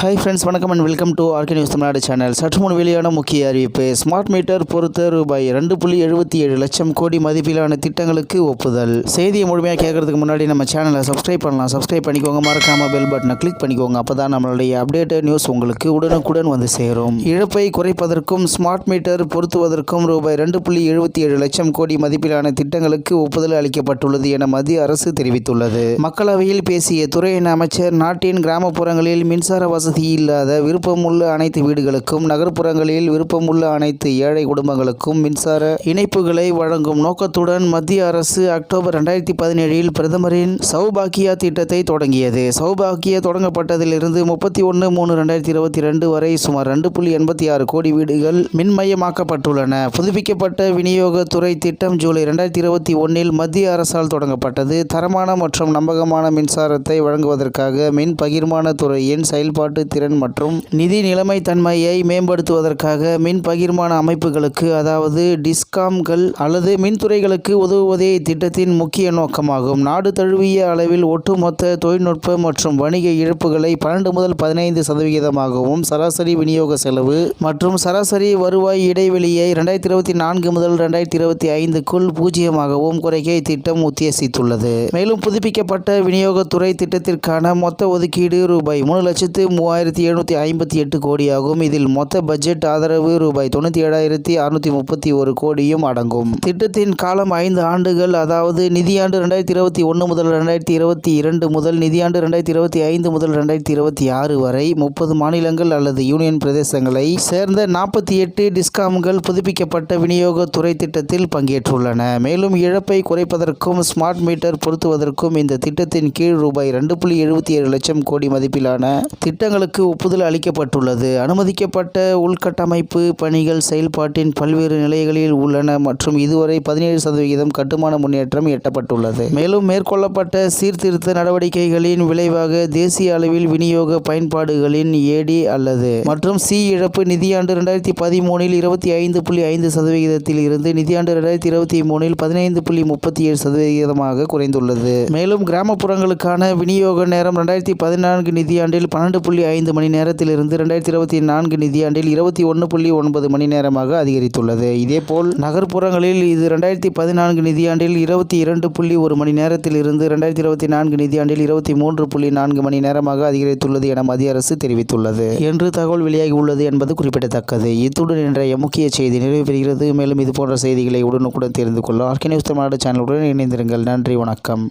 Hi friends வணக்கம் and welcome to RK news Tamil Nadu channel சற்று முன் வெளியான முக்கிய அறிவிப்பு. ஸ்மார்ட் மீட்டர் பொறுத்த ரூபாய் ரெண்டு புள்ளி எழுபத்தி ஏழு லட்சம் கோடி மதிப்பிலான திட்டங்களுக்கு ஒப்புதல். செய்தியை முழுமையாக கேட்கறதுக்கு முன்னாடி நம்ம சேனலை சப்ஸ்கிரைப் பண்ணலாம். சப்ஸ்கிரைப் பண்ணிக்கோங்க. மறக்காம பெல் பட்டனை கிளிக் பண்ணிக்கோங்க. அப்போ தான் நம்மளுடைய அப்டேட்டட் நியூஸ் உங்களுக்கு உடனுக்குடன் வந்து சேரும். இழப்பை குறைப்பதற்கும் ஸ்மார்ட் மீட்டர் பொருத்துவதற்கும் ரூபாய் ரெண்டு புள்ளி எழுபத்தி ஏழு லட்சம் கோடி மதிப்பிலான திட்டங்களுக்கு ஒப்புதல் அளிக்கப்பட்டுள்ளது என மத்திய அரசு தெரிவித்துள்ளது. மக்களவையில் பேசிய துறையின் அமைச்சர் நாட்டின் கிராமப்புறங்களில் மின்சார வசதி இல்லாத விருப்பமுள்ள அனைத்து வீடுகளுக்கும் நகர்ப்புறங்களில் விருப்பமுள்ள அனைத்து ஏழை குடும்பங்களுக்கும் மின்சார இணைப்புகளை வழங்கும் நோக்கத்துடன் மத்திய அரசு அக்டோபர் ரெண்டாயிரத்தி பதினேழில் பிரதமரின் சௌபாக்கியா திட்டத்தை தொடங்கியது. சௌபாக்கியா தொடங்கப்பட்டதிலிருந்து முப்பத்தி ஒன்று மூணு ரெண்டாயிரத்தி இருபத்தி ரெண்டு வரை சுமார் ரெண்டு புள்ளி எண்பத்தி ஆறு கோடி வீடுகள் மின்மயமாக்கப்பட்டுள்ளன. புதுப்பிக்கப்பட்ட விநியோகத்துறை திட்டம் ஜூலை ரெண்டாயிரத்தி இருபத்தி ஒன்றில் மத்திய அரசால் தொடங்கப்பட்டது. தரமான மற்றும் நம்பகமான மின்சாரத்தை வழங்குவதற்காக மின் பகிர்மான துறையின் செயல்பாட்டு திறன் மற்றும் நிதி நிலைமைத்தன்மையை மேம்படுத்துவதற்காக மின் பகிர்மான அமைப்புகளுக்கு அதாவது டிஸ்காம்கள் அல்லது மின்துறைகளுக்கு உதவுவதே இத்திட்டத்தின் முக்கிய நோக்கமாகும். நாடு தழுவிய அளவில் ஒட்டுமொத்த தொழில்நுட்ப மற்றும் வணிக இழப்புகளை பன்னெண்டு முதல் பதினைந்து சதவிகிதமாகவும் சராசரி விநியோக செலவு மற்றும் சராசரி வருவாய் இடைவெளியை இரண்டாயிரத்தி இருபத்தி நான்கு முதல் ரெண்டாயிரத்தி இருபத்தி ஐந்துக்குள் பூஜ்ஜியமாகவும் குறைக்க இத்திட்டம் உத்தேசித்துள்ளது. மேலும் புதுப்பிக்கப்பட்ட விநியோகத்துறை திட்டத்திற்கான மொத்த ஒதுக்கீடு ரூபாய் மூணு லட்சத்து மூவாயிரத்தி எழுநூற்றி ஐம்பத்தி எட்டு கோடியாகும். இதில் மொத்த பட்ஜெட் ஆதரவு ரூபாய் தொண்ணூற்றி ஏழாயிரத்தி அறுநூற்றி முப்பத்தி ஒரு கோடியும் அடங்கும். திட்டத்தின் காலம் ஐந்து ஆண்டுகள். அதாவது நிதியாண்டு ரெண்டாயிரத்தி இருபத்தி ஒன்று முதல் ரெண்டாயிரத்தி இருபத்தி இரண்டு முதல் நிதியாண்டு ரெண்டாயிரத்தி இருபத்தி ஐந்து முதல் ரெண்டாயிரத்தி இருபத்தி ஆறு வரை முப்பது மாநிலங்கள் அல்லது யூனியன் பிரதேசங்களை சேர்ந்த நாற்பத்தி எட்டு டிஸ்காம்கள் புதுப்பிக்கப்பட்ட விநியோகத்துறை திட்டத்தில் பங்கேற்றுள்ளன. மேலும் இழப்பை குறைப்பதற்கும் ஸ்மார்ட் மீட்டர் பொருத்துவதற்கும் இந்த திட்டத்தின் கீழ் ரூபாய் ரெண்டு புள்ளி எழுபத்தி ஏழு லட்சம் கோடி மதிப்பிலான திட்டங்கள் திட்டங்களுக்கு ஒப்புதல் அளிக்கப்பட்டுள்ளது. அனுமதிக்கப்பட்ட உள்கட்டமைப்பு பணிகள் செயல்பாட்டின் பல்வேறு நிலைகளில் உள்ளன மற்றும் இதுவரை பதினேழு சதவிகிதம் கட்டுமான முன்னேற்றம் எட்டப்பட்டுள்ளது. மேலும் மேற்கொள்ளப்பட்ட சீர்திருத்த நடவடிக்கைகளின் விளைவாக தேசிய அளவில் விநியோக பயன்பாடுகளின் ஏடி அல்லது மற்றும் சி இழப்பு நிதியாண்டு ரெண்டாயிரத்தி பதிமூணில் இருபத்தி ஐந்து புள்ளி ஐந்து சதவிகிதத்தில் இருந்து நிதியாண்டு ரெண்டாயிரத்தி இருபத்தி மூணில் பதினைந்து புள்ளி முப்பத்தி ஏழு சதவிகிதமாக குறைந்துள்ளது. மேலும் கிராமப்புறங்களுக்கான விநியோக நேரம் ரெண்டாயிரத்தி பதினான்கு நிதியாண்டில் பன்னெண்டு புள்ளி ஐந்து மணி நேரத்திலிருந்து ரெண்டாயிரத்தி இருபத்தி நான்கு நிதியாண்டில் இருபத்தி ஒன்று புள்ளி ஒன்பது மணி நேரமாக அதிகரித்துள்ளது. இதேபோல் நகர்ப்புறங்களில் இது ரெண்டாயிரத்தி பதினான்கு நிதியாண்டில் இருபத்தி இரண்டு புள்ளி ஒரு மணி நேரத்திலிருந்து ரெண்டாயிரத்தி இருபத்தி நான்கு நிதியாண்டில் இருபத்தி மூன்று புள்ளி நான்கு மணி நேரமாக அதிகரித்துள்ளது என மத்திய அரசு தெரிவித்துள்ளது. என்று தகவல் வெளியாகி உள்ளது என்பது குறிப்பிடத்தக்கது. இத்துடன் இன்றைய முக்கிய செய்தி நிறைவு பெறுகிறது மேலும் இது போன்ற செய்திகளை உடனுக்குடன் தெரிந்து கொள்ள ஆர்கே நியூஸ் தமிழ்நாடு சேனலுடன் இணைந்திருங்கள். நன்றி வணக்கம்.